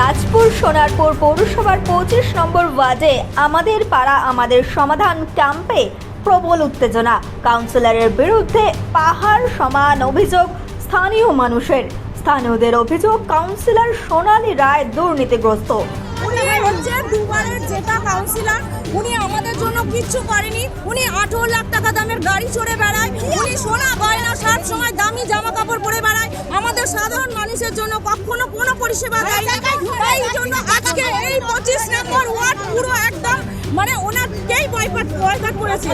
রাজপুর সোনারপুর পৌরসভার পঁচিশ নম্বর ওয়ার্ডে আমাদের পাড়া, আমাদের সমাধান ক্যাম্পে প্রবল উত্তেজনা। কাউন্সিলরের বিরুদ্ধে পাহাড় সমান অভিযোগ স্থানীয় মানুষের। স্থানীয়দের অভিযোগ, কাউন্সিলর সোনালী রায় দুর্নীতিগ্রস্ত। উনি হচ্ছে দুবারের জেতা কাউন্সিলর উনি আমাদের জন্য কিচ্ছু করেনি। উনি আঠেরো লাখ টাকা দামের গাড়ি চড়ে বেড়ায়। উনি সোনা গয়না সব সময় দামি জামা কাপড় পরে বেড়ায়। আমাদের সাধারণ মানুষের জন্য কখনো কোনো পরিষেবা দেয় এই জন্য আজকে এই পঁচিশ নম্বর ওয়ার্ড পুরো একদম মানে ওনাকেই বয়কট বয়কট করেছে।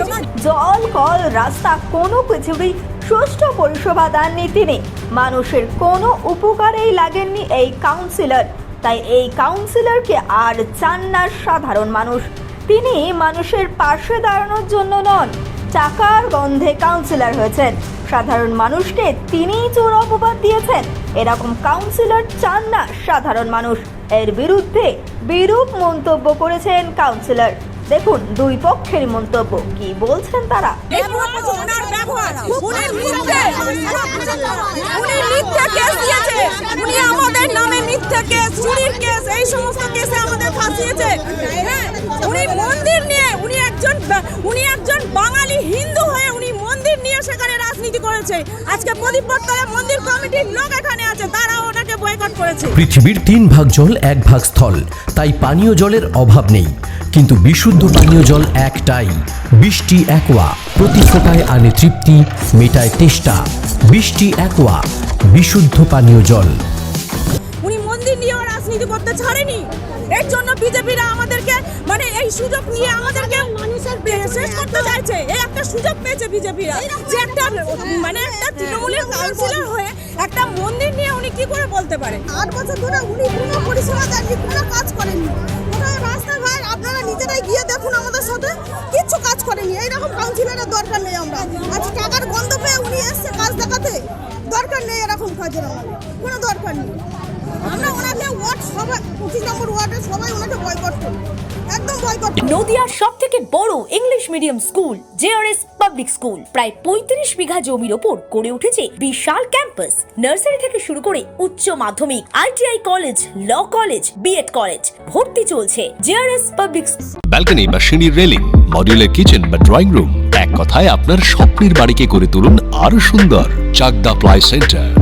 জল, কল, রাস্তা কোনো কিছুরই সুষ্ঠু পরিষেবা দেননি তিনি। মানুষের কোনো উপকারেই লাগেননি এই কাউন্সিলর তাই এই কাউন্সিলরকে আর চান না সাধারণ মানুষ। তিনি মানুষের পাশে দাঁড়ানোর জন্য নন টাকার গন্ধে কাউন্সিলর হয়েছেন। সাধারণ মানুষকে তিনিই চোর অপবাদ দিয়েছেন। এরকম কাউন্সিলর চান না সাধারণ মানুষ। এর বিরুদ্ধে বিরূপ মন্তব্য করেছেন কাউন্সিলর দেখুন, দুই পক্ষের মন্তব্য। কি বলছেন তারা? কেস দিয়েছে। উনি আমাদের নামে মিথ্যে কেস চুরির কেস এই সমস্ত কেসে আমাদের ফাঁসিয়েছে। হ্যাঁ, উনি মন্দির নিয়ে উনি একজন উনি একজন বাঙালি হিন্দু হয়ে উনি মন্দির নিয়ে সেখানে রাজনীতি করেছে। আজকে প্রদীপ বটতলা মন্দির কমিটির লোক এখানে আছে তারা ওনাকে বয়কট করেছে। পৃথিবীর তিন ভাগ জল এক ভাগ স্থল। তাই পানীয় জলের অভাব নেই। কিন্তু বিশুদ্ধ পানীয় জল একটাই। বৃষ্টি একোয়া। প্রতি ফোটায় আনে তৃপ্তি মেটায় তেষ্টা। বৃষ্টি একোয়া। বিশুদ্ধ পানীয় জল। উনি মন্দির নিয়েও রাজনীতি করতে ছাড়েনি। এর জন্য বিজেপিরা আমাদেরকে মানে এই সুযোগ নিয়ে আমাদেরকে মানুষের শেষ করতে চাইছে। এই একটা সুযোগ পেয়েছে বিজেপিরা। যে একটা মানে একটা তৃণমূলের কাউন্সিলর হয়ে একটা মন্দির নিয়ে উনি কি করে বলতে পারে? আট বছর ধরে উনি কোনো পরিষেবা দেননি কোনো কাজ করেননি। রাস্তাঘাট আপনারা নিজেরাই গিয়ে দেখুন আমাদের সাথে। কিচ্ছু কাজের আমাদের কোনো দরকার নেই। আমরা ওনাকে ওয়ার্ড সবাই পঁচিশ নম্বর ওয়ার্ডে সবাই ওনাকে বয়কট করি একদম বয়কট নদিয়ার সব থেকে বড় English medium school JRS public school প্রায় পঁয়ত্রিশ বিঘা জমির ওপর গড়ে উঠেছে বিশাল ক্যাম্পাস নার্সারি থেকে শুরু করে উচ্চ মাধ্যমিক ITI college law college BEd college ভর্তি চলছে জেআরএস পাবলিক ব্যালকনি বা সিঁড়ির রেলিং মডিউলার কিচেন বা ড্রয়িং রুম এক কথায় আপনার স্বপ্নের বাড়িকে করে তুলুন আরও সুন্দর Chakdah ply centre